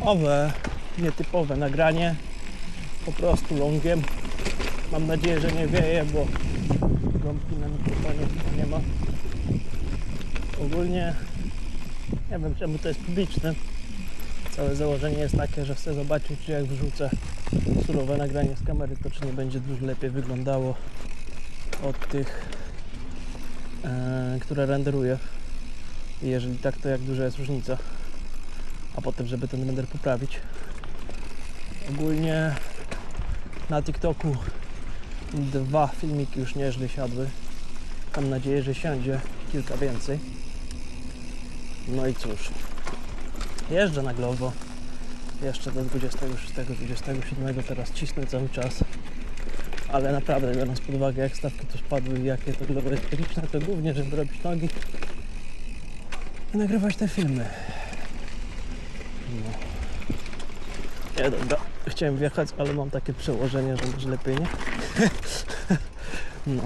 owe nietypowe nagranie. Po prostu longiem. Mam nadzieję, że nie wieje, bo gąbki na mikrofonie nie ma. Ogólnie nie wiem czemu to jest publiczne. Całe założenie jest takie, że chcę zobaczyć czy jak wrzucę surowe nagranie z kamery. To czy nie będzie dużo lepiej wyglądało od tych e, które renderuję. I jeżeli tak to jak duża jest różnica a potem żeby ten render poprawić. Ogólnie na TikToku dwa filmiki już nieźle siadły. Mam nadzieję, że siądzie kilka więcej. No i cóż. Jeżdżę na Glovo. Jeszcze do 26-27 teraz cisnę cały czas. Ale naprawdę biorąc pod uwagę jak stawki tu spadły i jakie to Glovo jest to głównie żeby robić nogi i nagrywać te filmy no. Nie dobra, chciałem wjechać, ale mam takie przełożenie, że może lepiej nie. No.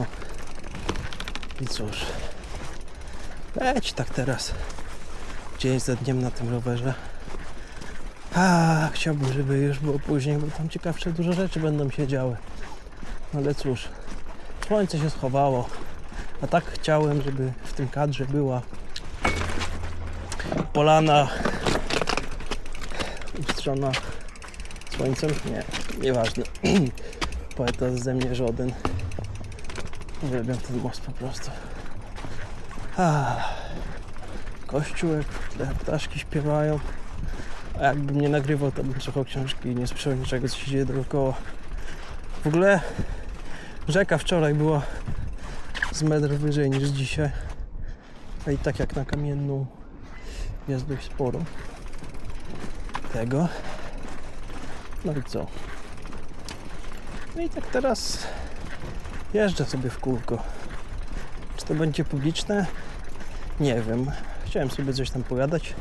I cóż. Leć tak teraz. Dzień za dniem na tym rowerze. A, chciałbym, żeby już było później, bo tam ciekawsze dużo rzeczy będą się działy. Ale cóż, słońce się schowało. A tak chciałem, żeby w tym kadrze była polana ustrzona słońcem? Nie, nieważne. Poeta ze mnie żaden. Uwielbiam ten most po prostu. Ah. Kościółek, ptaszki śpiewają. A jakbym nie nagrywał, to bym słuchał książki i nie słyszał niczego, co się dzieje dookoła. W ogóle rzeka wczoraj była z metr wyżej niż dzisiaj. A i tak jak na kamienną jest dość sporo tego. No i co? No i tak teraz jeżdżę sobie w kółko. Czy to będzie publiczne? Nie wiem. Chciałem sobie coś tam pogadać.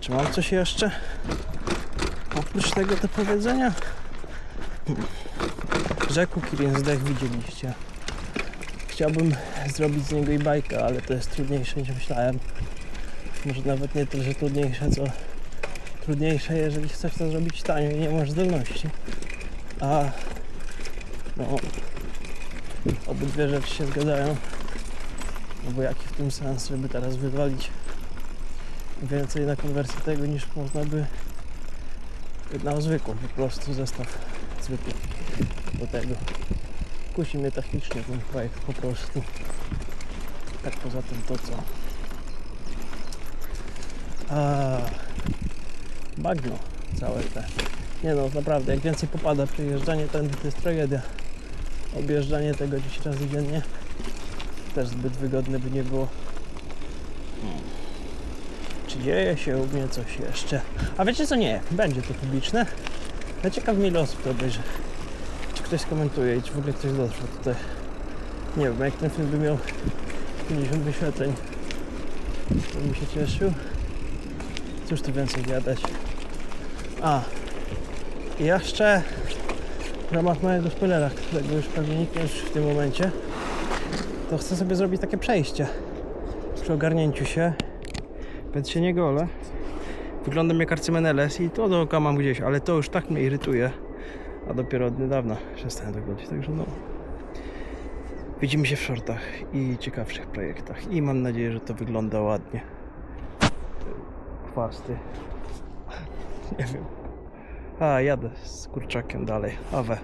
Czy mam coś jeszcze? Oprócz tego do powiedzenia? Rzeku Kirin zdech widzieliście. Chciałbym zrobić z niego i bajkę, ale to jest trudniejsze niż myślałem. Może nawet nie tyle, że trudniejsze, co trudniejsze, jeżeli chcesz to zrobić tanio i nie masz zdolności. A no, obydwie rzeczy się zgadzają. No bo jaki w tym sens, żeby teraz wywalić więcej na konwersję tego niż można by na zwykłą, po prostu zestaw zwykły do tego. Kusi mnie technicznie ten projekt po prostu. Tak poza tym to co. bagno całe te. Nie no, naprawdę, jak więcej popada przejeżdżanie tędy, to jest tragedia. Objeżdżanie tego 10 razy dziennie też zbyt wygodne by nie było. Hmm. Czy dzieje się u mnie coś jeszcze? A wiecie co? Nie, będzie to publiczne. Ja ciekaw ile osób to obejrzy. Czy ktoś skomentuje i czy w ogóle ktoś dotrwał tutaj. Nie wiem, jak ten film by miał 50 wyświetleń, to bym się cieszył. Cóż tu więcej gadać? A, jeszcze w ramach mojego spoilera, którego już pewnie nikt nie w tym momencie, to chcę sobie zrobić takie przejście przy ogarnięciu się, więc się nie. Wyglądam jak arcymeneles i to do oka mam gdzieś, ale to już tak mnie irytuje, a dopiero od niedawna przestałem tak robić, także no. Widzimy się w shortach i ciekawszych projektach i mam nadzieję, że to wygląda ładnie. Chwasty. Nie wiem. A, jadę z kurczakiem dalej. Awe.